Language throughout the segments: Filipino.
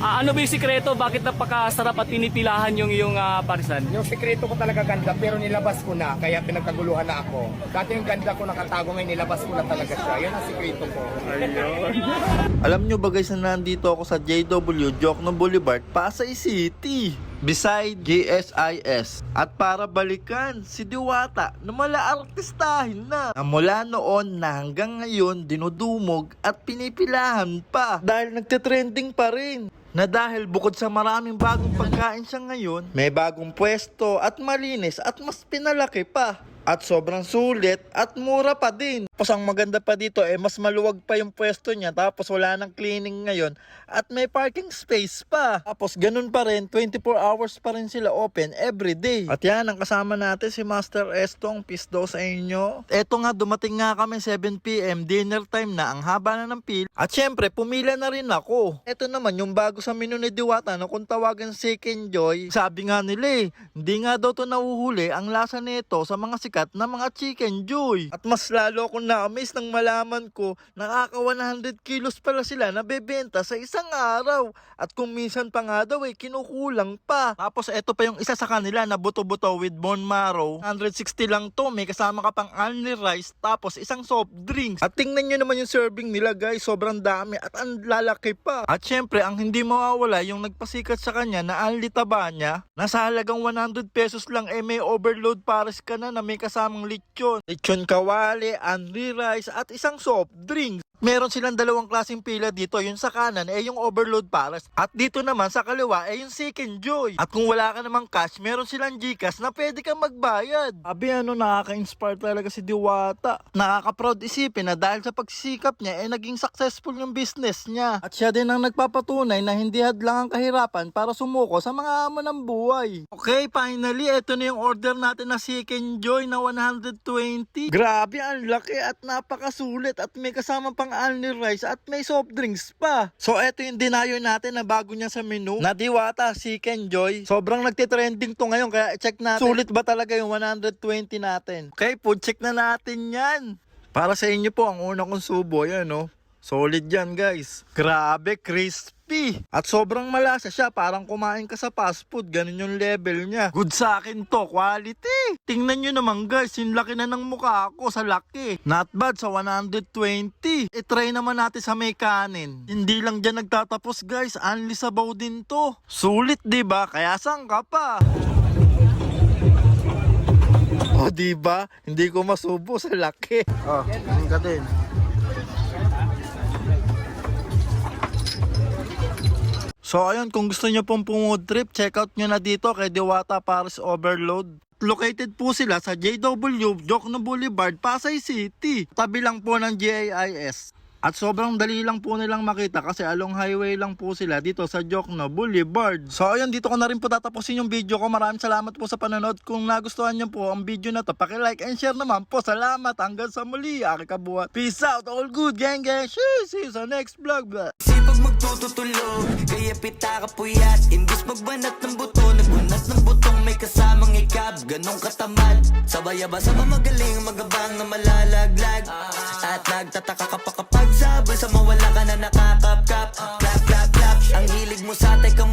Ah, ano ba yung sikreto? Bakit napakasarap at pinipilahan yung iyong ah, parisan? Yung sikreto ko talaga ganda pero nilabas ko na kaya pinagkaguluhan na ako. Dati yung ganda ko nakatago ngayon nilabas ko na talaga siya. Yun ang sikreto ko. Ayun. Alam nyo ba guys na nandito ako sa JW Jokno Boulevard, Pasay City. Beside GSIS. At para balikan si Diwata na mala artistahin na. Na mula noon na hanggang ngayon dinudumog at pinipilahan pa. Dahil nagtitrending pa rin. Na dahil bukod sa maraming bagong pagkain siya ngayon, may bagong pwesto at malinis at mas pinalaki pa. At sobrang sulit at mura pa din. Tapos ang maganda pa dito eh mas maluwag pa yung pwesto niya tapos wala nang cleaning ngayon at may parking space pa. Tapos ganun pa rin 24 hours pa rin sila open every day. At yan ang kasama natin si Master Estong peace sa inyo. Eto nga dumating nga kami 7pm dinner time na ang haba na ng pil. At syempre pumila na rin ako. Eto naman yung bago sa menu ni Diwata na kung tawagan Second Joy. Sabi nga nila eh hindi nga daw to nahuhuli ang lasa nito sa mga sikat na mga chicken joy. At mas lalo akong na-amaze nang malaman ko nakaka 100 kilos pala sila na bebenta sa isang araw. At kung minsan pa nga daw eh, kinukulang pa. Tapos eto pa yung isa sa kanila na buto-buto with bone marrow. 160 lang to, may kasama ka pang only rice tapos isang soft drinks. At tingnan nyo naman yung serving nila guys, sobrang dami at ang lalaki pa. At syempre, ang hindi mawawala yung nagpasikat sa kanya na only taba niya. Nasa halagang 100 pesos lang eh may overload pares ka na na may kasamang lechon. Lechon kawali, only rice at isang soft drinks. Meron silang dalawang klaseng pila dito. Yung sa kanan ay yung overload pares. At dito naman sa kaliwa ay yung seek and joy. At kung wala ka namang cash, meron silang Gcash na pwede kang magbayad. Abi ano, nakaka-inspire talaga si Diwata. Nakaka-proud isipin na dahil sa pagsisikap niya ay naging successful yung business niya. At siya din ang nagpapatunay na hindi hadlang ang kahirapan para sumuko sa mga amo ng buhay. Okay, finally, ito na yung order natin na seek and joy na 120. Grabe, ang laki at napakasulit at may kasama pang only rice at may soft drinks pa. So eto yung dinayo natin na bago niya sa menu. Na Diwata, and Joy. Sobrang nagtitrending to ngayon kaya check natin. Sulit ba talaga yung 120 natin? Okay, food check na natin yan. Para sa inyo po, ang una kong subo, yan no. Solid yan guys. Grabe, crispy. At sobrang malasa siya. Parang kumain ka sa fast food. Ganun yung level niya. Good sa akin to. Quality. Tingnan nyo naman guys. Yung laki na ng mukha ko sa laki. Not bad sa 120. I-try naman natin sa may kanin. Hindi lang dyan nagtatapos guys. Only sabaw din to. Sulit ba? Kaya saan ka pa? O, di ba? Hindi ko masubo sa laki. Oh, ang ka din. So ayun, kung gusto nyo pong pumod trip, check out nyo na dito kay Diwata Paris Overload. Located po sila sa JW Jokno Boulevard, Pasay City. Tabi lang po ng GAIS. At sobrang dali lang po nilang makita kasi along highway lang po sila dito sa Jokno Boulevard. So ayun, dito ko na rin po tatapusin yung video ko. Maraming salamat po sa panonood. Kung nagustuhan nyo po ang video na to, like and share naman po. Salamat. Hanggang sa muli. Aki kabuhat. Peace out. All good, gang gang. See you sa next vlog. Blah. Sipag magtututulog Kaya pita ka puyat Imbis magbanat ng buto Nagbunat ng butong may kasamang ikab Ganong katamad Sabay-aba sa mamagaling Magabang na malalaglag At nagtataka ka pa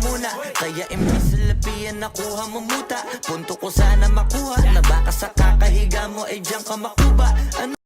muna. Kaya imbis sa lapian nakuha mo muta. Punto ko sana makuha. Na baka sa kakahiga mo ay diyan ka makuba Ano